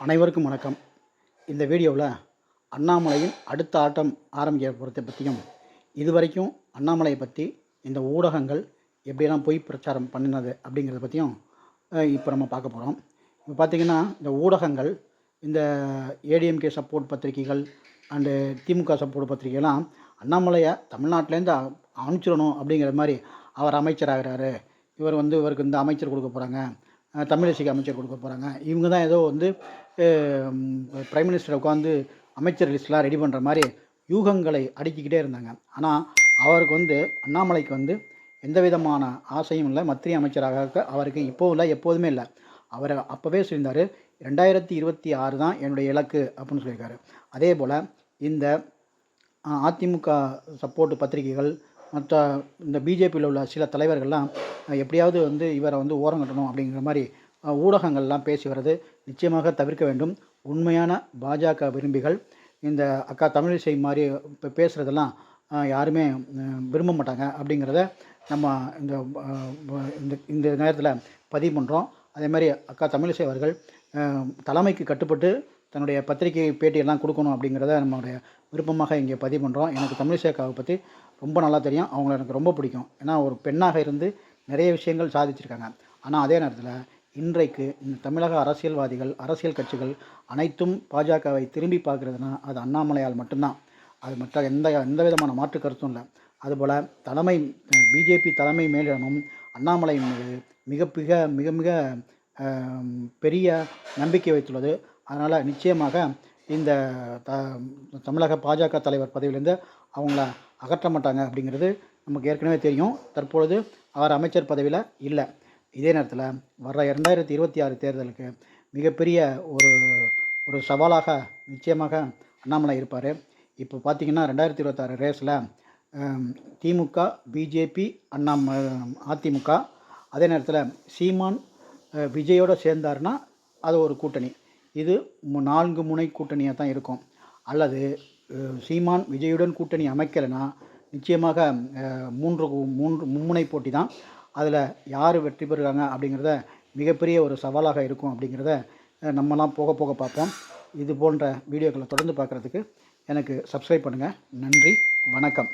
அனைவருக்கும் வணக்கம். இந்த வீடியோவில் அண்ணாமலையின் அடுத்த ஆட்டம் ஆரம்பிக்க போகிறத பற்றியும் இதுவரைக்கும் அண்ணாமலையை பற்றி இந்த ஊடகங்கள் எப்படியெல்லாம் பொய் பிரச்சாரம் பண்ணினது அப்படிங்கிறத பற்றியும் இப்போ நம்ம பார்க்க போகிறோம் இப்போ பார்த்திங்கன்னா இந்த ஊடகங்கள் இந்த ஏடிஎம்கே சப்போர்ட் பத்திரிகைகள் அண்டு திமுக சப்போர்ட் பத்திரிகைலாம் அண்ணாமலையை தமிழ்நாட்டிலேருந்து அனுப்பிச்சிடணும் அப்படிங்கிற மாதிரி அவர் அமைச்சராகிறாரு. இவர் வந்து இவருக்கு இந்த அமைச்சர் கொடுக்க போகிறாங்க தமிழிசைக்கு அமைச்சர் கொடுக்க போகிறாங்க இவங்க தான் ஏதோ வந்து பிரைம் மினிஸ்டர் உட்காந்து அமைச்சர் லிஸ்ட்லாம் ரெடி பண்ணுற மாதிரி யூகங்களை அடுக்கிக்கிட்டே இருந்தாங்க. ஆனால் அவருக்கு வந்து அண்ணாமலைக்கு வந்து எந்த விதமான ஆசையும் இல்லை. மத்திய அமைச்சராக அவருக்கு இப்போவும் இல்லை எப்போதுமே இல்லை. அவர் அப்போவே சொல்லியிருந்தார் ரெண்டாயிரத்தி இருபத்தி ஆறு தான் என்னுடைய இலக்கு அப்படின்னு சொல்லியிருக்காரு. அதே போல் இந்த அதிமுக சப்போர்ட் பத்திரிகைகள் மற்ற இந்த பிஜேபியில் உள்ள சில தலைவர்கள்லாம் எப்படியாவது வந்து இவரை வந்து ஓரங்கட்டணும் அப்படிங்கிற மாதிரி ஊடகங்கள்லாம் பேசி வர்றது நிச்சயமாக தவிர்க்க வேண்டும். உண்மையான பாஜக விரும்பிகள் இந்த அக்கா தமிழிசை மாதிரி இப்போ பேசுகிறதெல்லாம் யாருமே விரும்ப மாட்டாங்க அப்படிங்கிறத நம்ம இந்த இந்த இந்த நேரத்தில் பதிவு பண்ணுறோம் அதே மாதிரி அக்கா தமிழிசை அவர்கள் தலைமைக்கு கட்டுப்பட்டு தன்னுடைய பத்திரிகை பேட்டியெல்லாம் கொடுக்கணும் அப்படிங்கிறத நம்மளுடைய விருப்பமாக இங்கே பதிவு பண்ணுறோம் எனக்கு தமிழிசை அக்காவை பற்றி ரொம்ப நல்லா தெரியும். அவங்கள எனக்கு ரொம்ப பிடிக்கும். ஏன்னா ஒரு பெண்ணாக இருந்து நிறைய விஷயங்கள் சாதிச்சிருக்காங்க. ஆனால் அதே நேரத்தில் இன்றைக்கு இந்த தமிழக அரசியல்வாதிகள் அரசியல் கட்சிகள் அனைத்தும் பாஜகவை திரும்பி பார்க்குறதுனா அது அண்ணாமலையால் மட்டும்தான். அது மற்ற எந்த எந்த விதமான மாற்று கருத்தும் இல்லை. அதுபோல் தலைமை பிஜேபி தலைமை மேலிடமும் அண்ணாமலை மீது மிக மிக மிக மிக பெரிய நம்பிக்கை வைத்துள்ளது. அதனால் நிச்சயமாக இந்த த தமிழக பாஜக தலைவர் பதவியிலேருந்து அவங்கள அகற்ற மாட்டாங்க அப்படிங்கிறது நமக்கு ஏற்கனவே தெரியும். தற்பொழுது அவர் அமைச்சர் பதவியில் இல்லை. இதே நேரத்தில் வர்ற இரண்டாயிரத்தி இருபத்தி ஆறு தேர்தலுக்கு மிகப்பெரிய ஒரு ஒரு சவாலாக நிச்சயமாக அண்ணாமலை இருப்பார். இப்போ பார்த்திங்கன்னா ரெண்டாயிரத்தி இருபத்தாறு ரேஸில் திமுக பிஜேபி அண்ணா அதிமுக அதே நேரத்தில் சீமான் விஜயோடு சேர்ந்தார்னா சேர்ந்தாருன்னா அது ஒரு கூட்டணி. இது மு- நான்கு முனை கூட்டணியாக தான் இருக்கும். அல்லது சீமான் விஜயுடன் கூட்டணி அமைக்கலைன்னா நிச்சயமாக மூன்று மூன்று மும்முனை போட்டி தான் அதில் யார் வெற்றி பெறுகிறாங்க அப்படிங்கிறத மிகப்பெரிய ஒரு சவாலாக இருக்கும் அப்படிங்கிறத நம்மலாம் போக போக பார்ப்போம். இது போன்ற வீடியோக்களை தொடர்ந்து பார்க்குறதுக்கு எனக்கு சப்ஸ்கிரைப் பண்ணுங்கள் நன்றி வணக்கம்.